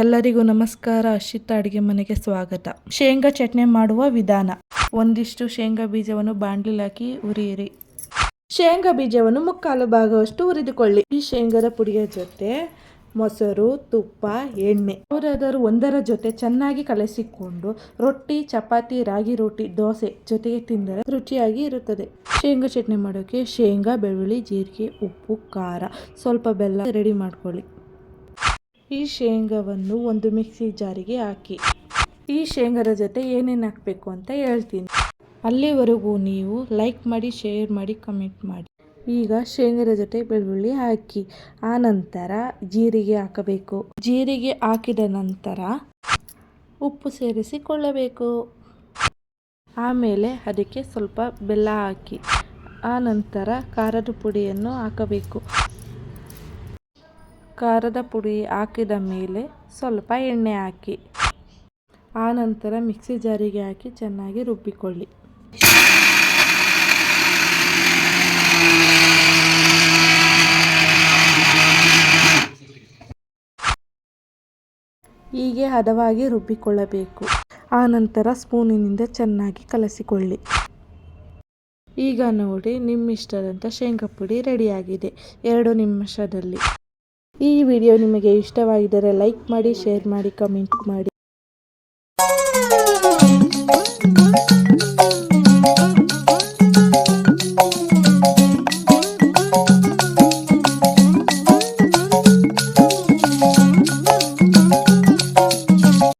ಎಲ್ಲರಿಗೂ ನಮಸ್ಕಾರ. ಅಶಿತ ಅಡುಗೆ ಮನೆಗೆ ಸ್ವಾಗತ. ಶೇಂಗಾ ಚಟ್ನಿ ಮಾಡುವ ವಿಧಾನ. ಒಂದಿಷ್ಟು ಶೇಂಗಾ ಬೀಜವನ್ನು ಬಾಂಡ್ಲಿ ಹಾಕಿ ಉರಿಯಿರಿ ಶೇಂಗಾ ಬೀಜವನ್ನು ಮುಕ್ಕಾಲು ಭಾಗವಷ್ಟು ಹುರಿದುಕೊಳ್ಳಿ. ಈ ಶೇಂಗಾದ ಪುಡಿಯ ಜೊತೆ ಮೊಸರು, ತುಪ್ಪ, ಎಣ್ಣೆ ಅವರಾದರೂ ಒಂದರ ಜೊತೆ ಚೆನ್ನಾಗಿ ಕಲಸಿಕೊಂಡು ರೊಟ್ಟಿ, ಚಪಾತಿ, ರಾಗಿ ರೊಟ್ಟಿ ದೋಸೆ ಜೊತೆಗೆ ತಿಂದರೆ ರುಚಿಯಾಗಿ ಇರುತ್ತದೆ. ಶೇಂಗಾ ಚಟ್ನಿ ಮಾಡೋಕ್ಕೆ ಶೇಂಗಾ, ಬೆಳ್ಳುಳ್ಳಿ, ಜೀರಿಗೆ, ಉಪ್ಪು, ಖಾರ ಸ್ವಲ್ಪ ಬೆಲ್ಲ ರೆಡಿ ಮಾಡ್ಕೊಳ್ಳಿ. ಈ ಶೇಂಗಾವನ್ನು ಒಂದು ಮಿಕ್ಸಿ ಜಾರಿಗೆ ಹಾಕಿ. ಈ ಶೇಂಗದ ಜೊತೆ ಏನೇನು ಹಾಕಬೇಕು ಅಂತ ಹೇಳ್ತೀನಿ. ಅಲ್ಲಿವರೆಗೂ ನೀವು ಲೈಕ್ ಮಾಡಿ, ಶೇರ್ ಮಾಡಿ, ಕಮೆಂಟ್ ಮಾಡಿ. ಈಗ ಶೇಂಗದ ಜೊತೆ ಬೆಳ್ಳುಳ್ಳಿ ಹಾಕಿ. ಆನಂತರ ನಂತರ ಜೀರಿಗೆ ಹಾಕಬೇಕು. ಜೀರಿಗೆ ಹಾಕಿದ ನಂತರ ಉಪ್ಪು ಸೇರಿಸಿಕೊಳ್ಳಬೇಕು. ಆಮೇಲೆ ಅದಕ್ಕೆ ಸ್ವಲ್ಪ ಬೆಲ್ಲ ಹಾಕಿ. ಆ ನಂತರ ಖಾರದ ಪುಡಿಯನ್ನು ಹಾಕಬೇಕು. ಖಾರದ ಪುಡಿ ಹಾಕಿದ ಮೇಲೆ ಸ್ವಲ್ಪ ಎಣ್ಣೆ ಹಾಕಿ. ಆನಂತರ ನಂತರ ಮಿಕ್ಸಿ ಜಾರಿಗೆ ಹಾಕಿ ಚೆನ್ನಾಗಿ ರುಬ್ಬಿಕೊಳ್ಳಿ. ಹೀಗೆ ಹದವಾಗಿ ರುಬ್ಬಿಕೊಳ್ಳಬೇಕು. ಆನಂತರ ನಂತರ ಸ್ಪೂನಿನಿಂದ ಚೆನ್ನಾಗಿ ಕಲಸಿಕೊಳ್ಳಿ. ಈಗ ನೋಡಿ ನಿಮ್ಮಿಷ್ಟದಂಥ ಶೇಂಗಾ ಪುಡಿ ರೆಡಿಯಾಗಿದೆ. ಎರಡು ನಿಮಿಷದಲ್ಲಿ. ಈ ವಿಡಿಯೋ ನಿಮಗೆ ಇಷ್ಟವಾಗಿದ್ದರೆ ಲೈಕ್ ಮಾಡಿ ಶೇರ್ ಮಾಡಿ ಕಮೆಂಟ್ ಮಾಡಿ.